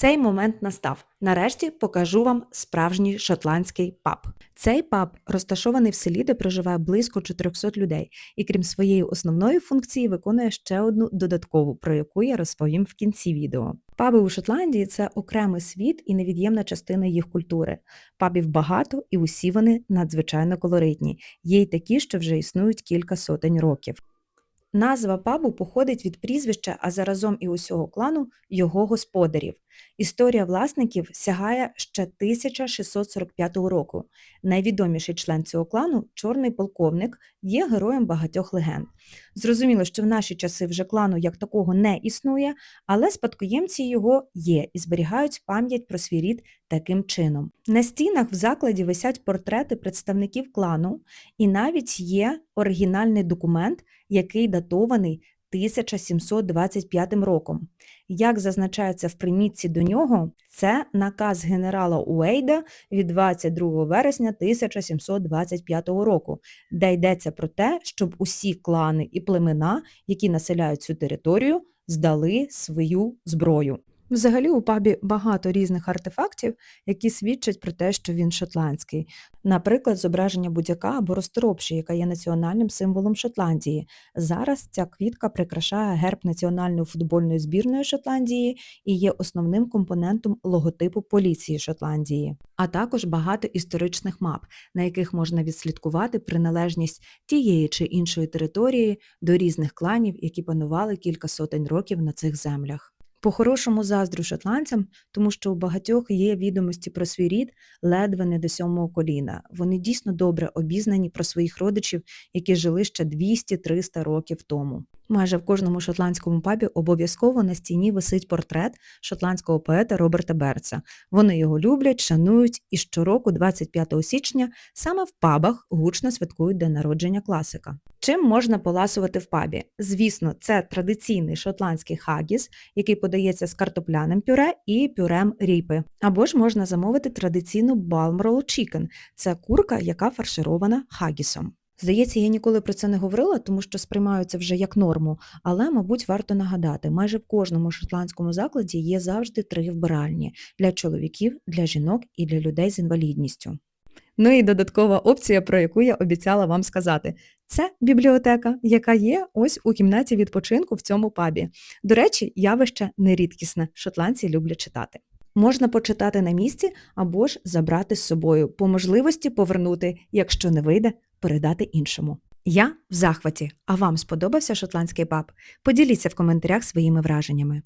Цей момент настав. Нарешті покажу вам справжній шотландський паб. Цей паб розташований в селі, де проживає близько 400 людей, і крім своєї основної функції, виконує ще одну додаткову, про яку я розповім в кінці відео. Паби у Шотландії це окремий світ і невід'ємна частина їх культури. Пабів багато і усі вони надзвичайно колоритні. Є й такі, що вже існують кілька сотень років. Назва пабу походить від прізвища, а заразом і усього клану його господарів. Історія власників сягає ще 1645 року. Найвідоміший член цього клану, чорний полковник, є героєм багатьох легенд. Зрозуміло, що в наші часи вже клану як такого не існує, але спадкоємці його є і зберігають пам'ять про свій рід таким чином. На стінах в закладі висять портрети представників клану, і навіть є оригінальний документ, який датований 1725 роком. Як зазначається в примітці до нього, це наказ генерала Уейда від 22 вересня 1725 року, де йдеться про те, щоб усі клани і племена, які населяють цю територію, здали свою зброю. Взагалі у пабі багато різних артефактів, які свідчать про те, що він шотландський. Наприклад, зображення будяка або розторопші, яка є національним символом Шотландії. Зараз ця квітка прикрашає герб національної футбольної збірної Шотландії і є основним компонентом логотипу поліції Шотландії, а також багато історичних мап, на яких можна відслідкувати приналежність тієї чи іншої території до різних кланів, які панували кілька сотень років на цих землях. По-хорошому заздрю шотландцям, тому що у багатьох є відомості про свій рід ледве не до сьомого коліна. Вони дійсно добре обізнані про своїх родичів, які жили ще 200-300 років тому. Майже в кожному шотландському пабі обов'язково на стіні висить портрет шотландського поета Роберта Берца. Вони його люблять, шанують і щороку, 25 січня, саме в пабах гучно святкують день народження класика. Чим можна поласувати в пабі? Звісно, це традиційний шотландський хагіс, який подається з картопляним пюре і пюрем ріпи. Або ж можна замовити традиційну Balmoral Chicken – це курка, яка фарширована хагісом. Здається, я ніколи про це не говорила, тому що сприймаю це вже як норму, але, мабуть, варто нагадати, майже в кожному шотландському закладі є завжди три вбиральні для чоловіків, для жінок і для людей з інвалідністю. Ну і додаткова опція, про яку я обіцяла вам сказати, це бібліотека, яка є ось у кімнаті відпочинку в цьому пабі. До речі, явище нерідкісне, шотландці люблять читати. Можна почитати на місці або ж забрати з собою, по можливості повернути, якщо не вийде, передати іншому. Я в захваті, а вам сподобався шотландський паб? Поділіться в коментарях своїми враженнями.